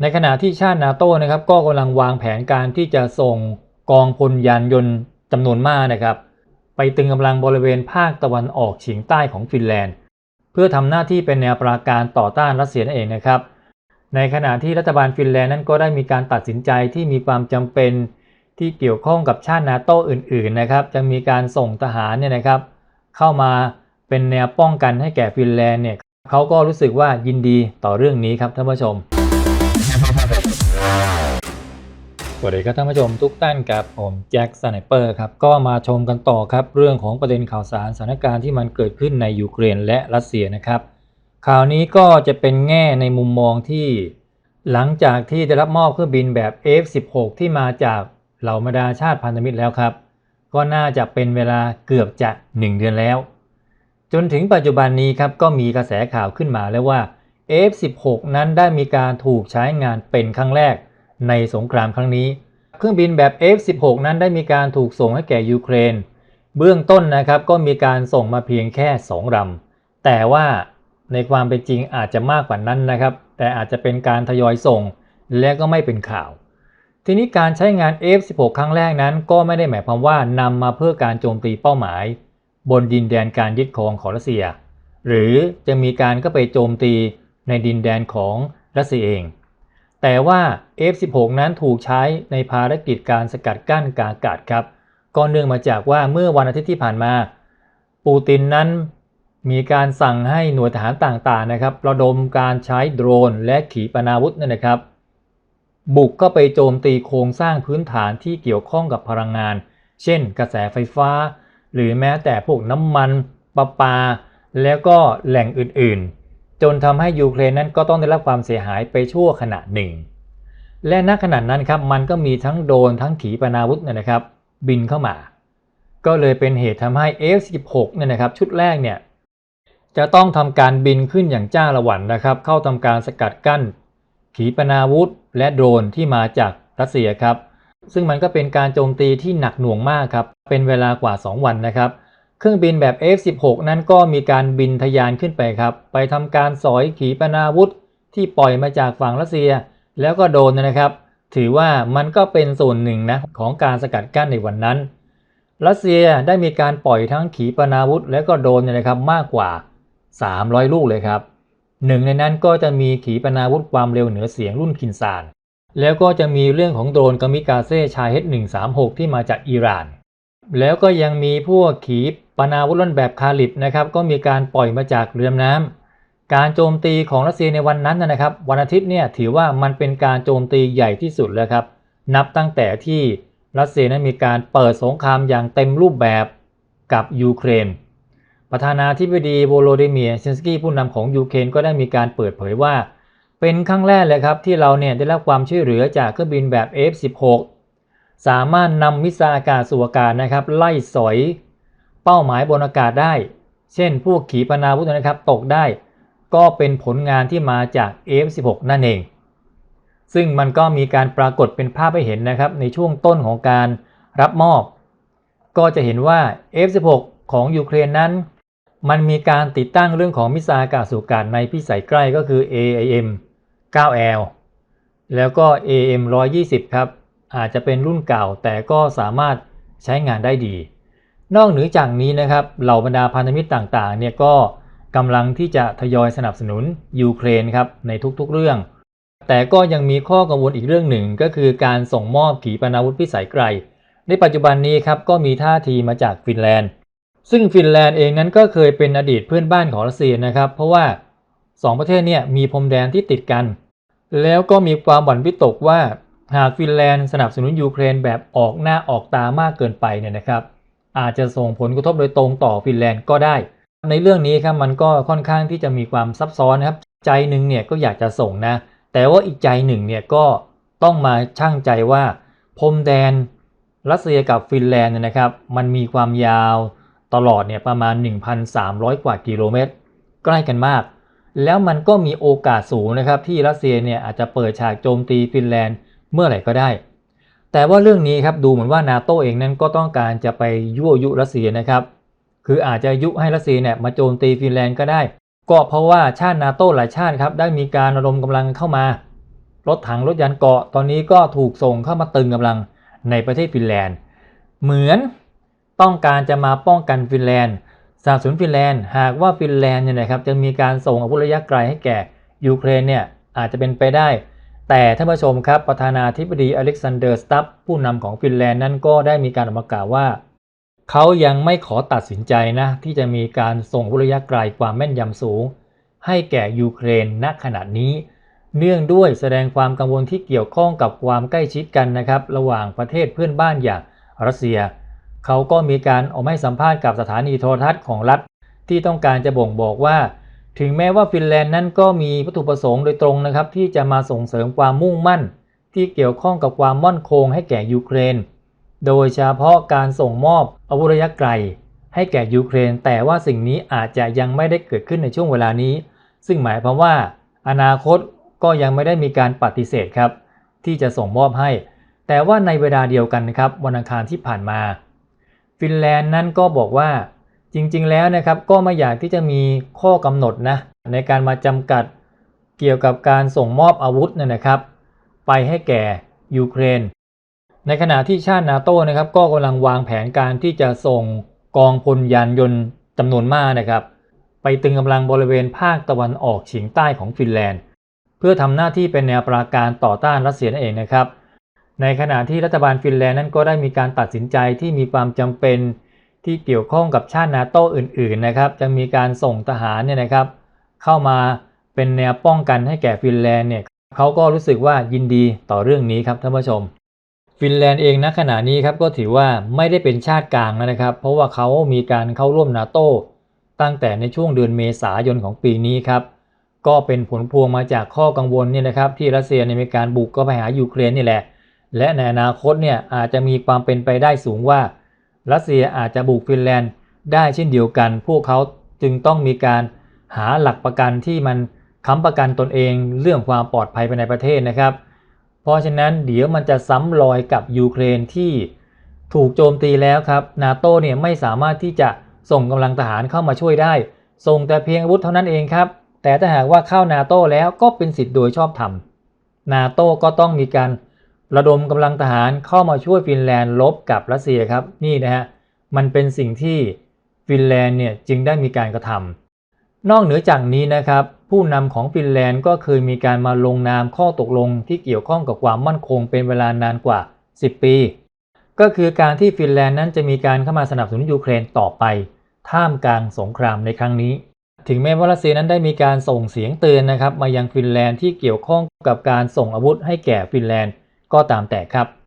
ในขณะที่ชาตินาโต้นะครับก็กำลังวางแผนการที่จะส่งกองพลยานยนต์จำนวนมากนะครับ ไปตึงกำลังบริเวณภาคตะวันออกเฉียงใต้ของฟินแลนด์ เพื่อทำหน้าที่เป็นแนวปราการต่อต้านรัสเซียนั่นเองนะครับ ในขณะที่รัฐบาลฟินแลนด์นั้นก็ได้มีการตัดสินใจที่มีความจำเป็นที่เกี่ยวข้องกับชาตินาโต้อื่น ๆนะครับ จะมีการส่งทหารเนี่ยนะครับ เข้ามาเป็นแนวป้องกันให้แก่ฟินแลนด์เนี่ยเขาก็รู้สึกว่ายินดีต่อเรื่องนี้ครับท่านผู้ชม วัสดีครับท่านผู้ชมทุกท่านครับผมแจ็คสไนเปอร์ครับก็มาชมกันต่อครับเรื่องของประเด็นข่าวสารสถานการณ์ที่มันเกิดขึ้นในยูเครนและรัสเซียนะครับข่าวนี้ก็จะเป็นแง่ในมุมมองที่หลังจากที่ได้รับมอบเครื่องบินแบบ F16 ที่มาจากเหล่าบรรดาชาติพันธมิตรแล้วครับ ก็น่าจะเป็นเวลาเกือบจะ 1 เดือนแล้ว จนถึงปัจจุบันนี้ครับก็มีกระแสข่าวขึ้นมาแล้วว่า F16 นั้นได้มีการถูกใช้งานเป็นครั้งแรก ในสงครามครั้งนี้ เครื่องบินแบบ F16 นั้นได้มีการถูกส่งให้แก่ยูเครน เบื้องต้นนะครับก็มีการส่งมาเพียงแค่ 2ลำแต่ว่าในความเป็นจริงอาจจะมากกว่านั้นนะครับ แต่อาจจะเป็นการทยอยส่งและก็ไม่เป็นข่าว ทีนี้การใช้งาน F16 ครั้งแรกนั้น ก็ไม่ได้หมายความว่านำมาเพื่อการโจมตีเป้าหมาย บนดินแดนการยึดครองของรัสเซีย หรือจะมีการเข้าไปโจมตีในดินแดนของรัสเซียเอง แต่ว่า F16 นั้นถูกใช้ในภารกิจการสกัดกั้นการอากาศครับ ก็เนื่องมาจากว่าเมื่อวันอาทิตย์ที่ผ่านมา ปูตินนั้นมีการสั่งให้หน่วยทหารต่างๆนะครับระดมการใช้โดรนและขีปนาวุธนั่นนะครับ บุกเข้าไปโจมตีโครงสร้างพื้นฐานที่เกี่ยวข้องกับพลังงาน เช่น กระแสไฟฟ้า หรือแม้แต่พวกน้ำมันประปา แล้วก็แหล่งอื่นๆ จนทำให้ยูเครนนั้นก็ต้องได้รับความเสียหายไปชั่วขณะหนึ่ง และณขณะนั้นครับมันก็มีทั้งโดนทั้งขีปนาวุธเนยนะครับ บินเข้ามา ก็เลยเป็นเหตุทำให้ F16 เนี่ยนะครับ ชุดแรกเนี่ยจะต้องทำการบินขึ้นอย่างจ้าละวันนะครับ เข้าทำการสกัดกั้น ขีปนาวุธ และโดรนที่มาจากรัสเซียครับ ซึ่งมันก็เป็นการโจมตีที่หนักหน่วงมากครับ เป็นเวลากว่า 2 วันนะครับ เครื่องบินแบบ F16 นั้นก็มีการบินทะยานขึ้นไปครับ ไปทำการสอยขีปนาวุธที่ปล่อยมาจากฝั่งรัสเซีย แล้วก็โดนนะครับ ถือว่ามันก็เป็นส่วนหนึ่งนะของการสกัดกั้นในวันนั้น รัสเซียได้มีการปล่อยทั้งขีปนาวุธ และก็โดนเนี่ยนะครับมากกว่า 300 ลูกเลยครับหนึ่งในนั้นก็จะมีขีปนาวุธความเร็วเหนือเสียงรุ่นคินซาน แล้วก็จะมีเรื่องของโดรนกามิกาเซ่ชาย H136 ที่มาจากอิหร่าน แล้วก็ยังมีพวกขีปนาวุธรุ่นแบบคาลิบนะครับก็มีการปล่อยมาจากเรือน้ำการโจมตีของรัสเซียในวันนั้นนะครับ วันอาทิตย์เนี่ยถือว่ามันเป็นการโจมตีใหญ่ที่สุดแล้วครับ นับตั้งแต่ที่รัสเซียนั้นมีการเปิดสงครามอย่างเต็มรูปแบบกับยูเครน ประธานาธิบดีโวโลดิเมียร์เซนสกี้ผู้นำของยูเครนก็ได้มีการเปิดเผยว่า เป็นครั้งแรกเลยครับที่เราเนี่ยได้รับความช่วยเหลือจากเครื่องบินแบบ F16 สามารถนำมิสซล์อากาศสู่อากาศนะครับ ไล่สอยเป้าหมายบนอากาศได้ เช่น พวกขีปนาวุธนะครับตกได้ ก็เป็นผลงานที่มาจาก F16 นั่นเอง ซึ่งมันก็มีการปรากฏเป็นภาพให้เห็นนะครับ ในช่วงต้นของการรับมอบ ก็จะเห็นว่า F16 ของยูเครนนั้น มันมีการติดตั้งเรื่องของมิสซล์อากาศสู่อากาศในพิสัยใกล้ก็คือ AIM 9L แล้วก็ AM 120 ครับ อาจจะเป็นรุ่นเก่าแต่ก็สามารถใช้งานได้ดี นอกเหนือจากนี้นะครับเหล่าบรรดาพันธมิตรต่างๆเนี่ยก็กำลังที่จะทยอยสนับสนุนยูเครนครับในทุกๆเรื่อง แต่ก็ยังมีข้อกังวลอีกเรื่องหนึ่งก็คือการส่งมอบขีปนาวุธพิสัยไกล ในปัจจุบันนี้ครับก็มีท่าทีมาจากฟินแลนด์ ซึ่งฟินแลนด์เองนั้นก็เคยเป็นอดีตเพื่อนบ้านของรัสเซียนะครับ เพราะว่า 2 ประเทศเนี่ยมีพรมแดนที่ติดกัน แล้วก็มีความหวั่นวิตกว่า หากฟินแลนด์สนับสนุนยูเครนแบบออกหน้าออกตามากเกินไปเนี่ยนะครับ อาจจะส่งผลกระทบโดยตรงต่อฟินแลนด์ก็ได้ ในเรื่องนี้ครับมันก็ค่อนข้างที่จะมีความซับซ้อนนะครับใจหนึ่งเนี่ยก็อยากจะส่งนะ แต่ว่าอีกใจหนึ่งเนี่ยก็ต้องมาชั่งใจว่าพรมแดนรัสเซียกับฟินแลนด์เนี่ยนะครับ มันมีความยาวตลอดเนี่ยประมาณ 1,300 กว่ากิโลเมตร ใกล้กันมาก แล้วมันก็มีโอกาสสูงนะครับที่รัสเซียเนี่ยอาจจะเปิดฉากโจมตีฟินแลนด์ เมื่อไหร่ก็ได้ แต่ว่าเรื่องนี้ครับดูเหมือนว่านาโตเองนั้นก็ต้องการจะไปยั่วยุรัสเซียนะครับ คืออาจจะยุให้รัสเซียเนี่ยมาโจมตีฟินแลนด์ก็ได้ ก็เพราะว่าชาตินาโตหลายชาติครับได้มีการระดมกำลังเข้ามารถถังรถยานเกราะตอนนี้ก็ถูกส่งเข้ามาตึงกำลังในประเทศฟินแลนด์ เหมือนต้องการจะมาป้องกันฟินแลนด์สนับสนุนฟินแลนด์หากว่าฟินแลนด์เนี่ยนะครับจะมีการส่งอาวุธระยะไกลให้แก่ยูเครนเนี่ยอาจจะเป็นไปได้ แต่ท่านผู้ชมครับประธานาธิบดีอเล็กซานเดอร์สตัฟผู้นำของฟินแลนด์นั้นก็ได้มีการออกมากล่าวว่า เขายังไม่ขอตัดสินใจนะ ที่จะมีการส่งวุระยะไกลความแม่นยำสูง ให้แก่ยูเครนณขณะนี้ เนื่องด้วยแสดงความกังวลที่เกี่ยวข้องกับความใกล้ชิดกันนะครับระหว่างประเทศเพื่อนบ้านอย่างรัสเซีย เขาก็มีการออกมาให้สัมภาษณ์กับสถานีโทรทัศน์ของรัฐที่ต้องการจะบ่งบอกว่า ถึงแม้ว่าฟินแลนด์นั้นก็มีวัตถุประสงค์โดยตรงนะครับ ที่จะมาส่งเสริมความมุ่งมั่น ที่เกี่ยวข้องกับความมั่นคงให้แก่ยูเครน โดยเฉพาะการส่งมอบอาวุธระยะไกล ให้แก่ยูเครน แต่ว่าสิ่งนี้อาจจะยังไม่ได้เกิดขึ้นในช่วงเวลานี้ ซึ่งหมายความว่า อนาคตก็ยังไม่ได้มีการปฏิเสธครับ ที่จะส่งมอบให้ แต่ว่าในเวลาเดียวกันนะครับวันอังคารที่ผ่านมา ฟินแลนด์นั้นก็บอกว่า จริงๆแล้วนะครับก็ไม่อยากที่จะมีข้อกำหนดนะในการมาจำกัดเกี่ยวกับการส่งมอบอาวุธเนี่ยนะครับ ไปให้แก่ยูเครน ในขณะที่ชาตินาโต้นะครับก็กำลังวางแผนการที่จะส่งกองพลยานยนต์จำนวนมากนะครับ ไปตึงกำลังบริเวณภาคตะวันออกเฉียงใต้ของฟินแลนด์ เพื่อทำหน้าที่เป็นแนวปราการต่อต้านรัสเซียนั่นเองนะครับ ในขณะที่รัฐบาลฟินแลนด์นั้นก็ได้มีการตัดสินใจที่มีความจำเป็น ที่เกี่ยวข้องกับชาตินาโต้อื่นๆนะครับ จะมีการส่งทหารเนี่ยนะครับ เข้ามาเป็นแนวป้องกันให้แก่ฟินแลนด์เนี่ยเขาก็รู้สึกว่ายินดีต่อเรื่องนี้ครับท่านผู้ชม ฟินแลนด์เองณขณะนี้ครับก็ถือว่าไม่ได้เป็นชาติกลางนะครับ เพราะว่าเขามีการเข้าร่วมนาโต้ตั้งแต่ในช่วงเดือนเมษายนของปีนี้ครับก็เป็นผลพวงมาจากข้อกังวลเนี่ยนะครับ ที่รัสเซียในมีการบุกเข้าไปหายูเครนนี่แหละ และในอนาคตเนี่ยอาจจะมีความเป็นไปได้สูงว่า รัสเซียอาจจะบุกฟินแลนด์ได้เช่นเดียวกัน พวกเขาจึงต้องมีการหาหลักประกันที่มันค้ำประกันตนเองเรื่องความปลอดภัยภายในประเทศนะครับ เพราะฉะนั้นเดี๋ยวมันจะซ้ำรอยกับยูเครนที่ถูกโจมตีแล้วครับนาโตเนี่ยไม่สามารถที่จะส่งกำลังทหารเข้ามาช่วยได้ ส่งแต่เพียงอาวุธเท่านั้นเองครับ แต่ถ้าหากว่าเข้านาโตแล้วก็เป็นสิทธิ์โดยชอบธรรมนาโตก็ต้องมีการ ระดมกำลังทหารเข้ามาช่วยฟินแลนด์ลบกับรัสเซียครับนี่นะฮะมันเป็นสิ่งที่ฟินแลนด์เนี่ยจึงได้มีการกระทำนอกเหนือจากนี้นะครับ ผู้นำของฟินแลนด์ก็เคยมีการมาลงนามข้อตกลงที่เกี่ยวข้องกับความมั่นคงเป็นเวลานานกว่า 10 ปี ก็คือการที่ฟินแลนด์นั้นจะมีการเข้ามาสนับสนุนยูเครนต่อไป ท่ามกลางสงครามในครั้งนี้ ถึงแม้ว่ารัสเซียนั้นได้มีการส่งเสียงเตือนนะครับ มายังฟินแลนด์ที่เกี่ยวข้องกับการส่งอาวุธให้แก่ฟินแลนด์ ก็ตามแต่ครับ